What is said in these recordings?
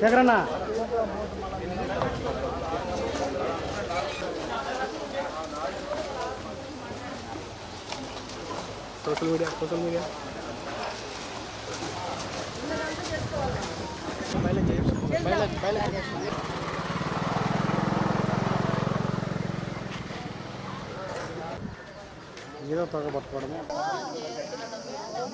శేఖరన్న. Social media social media. ఏదో తొగ పట్టుకోవడము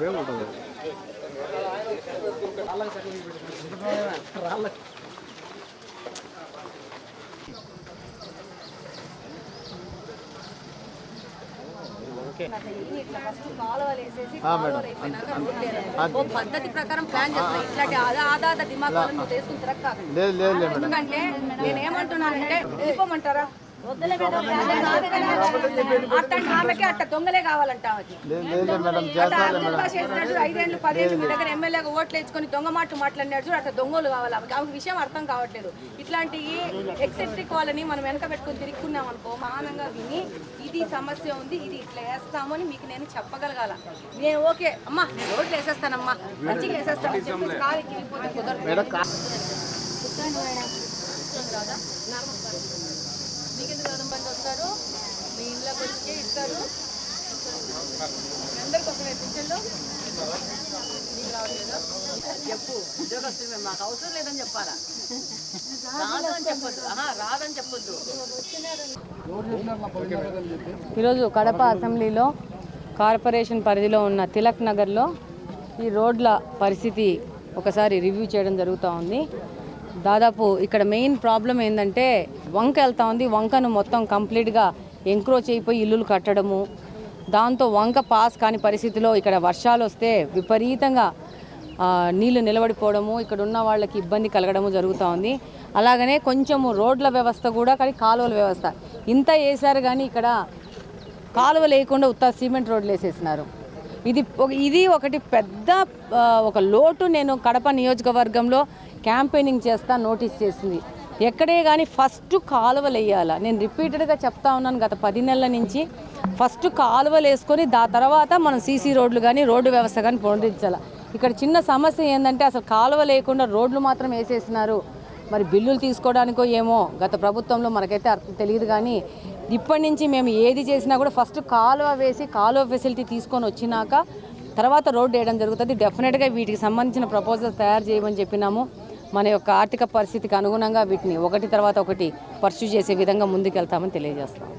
వేయాలి. ఓ పద్ధతి ప్రకారం ప్లాన్ చేస్తాం ఇట్లాంటి ఆదా ఆదాత దిమాగ్ తిరగ ఎందుకంటే వెళ్ళిపోమంటారా ఆమెకి అట్ట దొంగలే కావాలంట అట్ట ఐదేళ్ళు పదేళ్ళు మీ దగ్గర ఎమ్మెల్యేగా ఓట్లు వేసుకొని దొంగ మాటలు మాట్లాడినాడు చూడు అట్లా దొంగలు కావాలి ఆమెకి. ఆమెకి విషయం అర్థం కావట్లేదు. ఇట్లాంటి ఎక్సెప్టిక్ వాళ్ళని మనం వెనక పెట్టుకొని తిరుగుకున్నాం అనుకో మానంగా విని ఇది సమస్య ఉంది ఇది ఇట్లా వేస్తాము అని మీకు నేను చెప్పగలగాల. నేను ఓకే. అమ్మా నేను రోడ్లు వేసేస్తానమ్మా. మంచిగా వేసేస్తాను చెప్పేసి కాలు ఎక్కి వెళ్ళిపోతే కుదరదు. బండి వస్తారు. మీ ఇంట్లోకి వచ్చి ఇస్తారు. అందరికి వస్తున్నాయి పింఛన్లు. నీకు రావట్లేదా? చెప్పు. ఉద్యోగస్తులు మేము మాకు అవసరం లేదని చెప్పాలా? చెప్పొద్దు. రాదని చెప్పొద్దు. ఈరోజు కడప అసెంబ్లీలో కార్పొరేషన్ పరిధిలో ఉన్న తిలక్ నగర్లో ఈ రోడ్ల పరిస్థితి ఒకసారి రివ్యూ చేయడం జరుగుతూ ఉంది. దాదాపు ఇక్కడ మెయిన్ ప్రాబ్లం ఏంటంటే వంక వెళ్తా ఉంది. వంకను మొత్తం కంప్లీట్గా ఎంక్రోచ్ అయిపోయి ఇల్లులు కట్టడము. దాంతో వంక పాస్ కాని పరిస్థితిలో ఇక్కడ వర్షాలు వస్తే విపరీతంగా నీళ్ళు నిలబడిపోవడము ఇక్కడ ఉన్న వాళ్ళకి ఇబ్బంది కలగడము జరుగుతూ ఉంది. అలాగనే కొంచెము రోడ్ల వ్యవస్థ కూడా కానీ కాలువల వ్యవస్థ. ఇంత వేశారు కానీ ఇక్కడ కాలువ లేకుండా ఉత్త సిమెంట్ రోడ్లు వేసేసినారు. ఇది ఇది ఒకటి పెద్ద ఒక లోటు నేను కడప నియోజకవర్గంలో క్యాంపెయినింగ్ చేస్తా నోటీస్ చేసింది. ఎక్కడే కానీ ఫస్ట్ కాలువలు వేయాలా. నేను రిపీటెడ్గా చెప్తా ఉన్నాను గత పది నెలల నుంచి ఫస్ట్ కాలువలు వేసుకొని దా తర్వాత మనం సీసీ రోడ్లు కానీ రోడ్డు వ్యవస్థ కానీ పొందించాలి ఇక్కడ చిన్న సమస్య ఏంటంటే అసలు కాలువ లేకుండా రోడ్లు మాత్రం వేసేసినారు. మరి బిల్లులు తీసుకోవడానికో ఏమో గత ప్రభుత్వంలో మనకైతే అర్థం తెలియదు కానీ ఇప్పటి నుంచి మేము ఏది చేసినా కూడా ఫస్ట్ కాలువ వేసి కాలువ ఫెసిలిటీ తీసుకొని వచ్చినాక తర్వాత రోడ్డు వేయడం జరుగుతుంది. డెఫినెట్గా వీటికి సంబంధించిన ప్రపోజల్స్ తయారు చేయమని చెప్పినాము. మన యొక్క ఆర్థిక పరిస్థితికి అనుగుణంగా వీటిని ఒకటి తర్వాత ఒకటి పర్సూ చేసే విధంగా ముందుకెళ్తామని తెలియజేస్తాం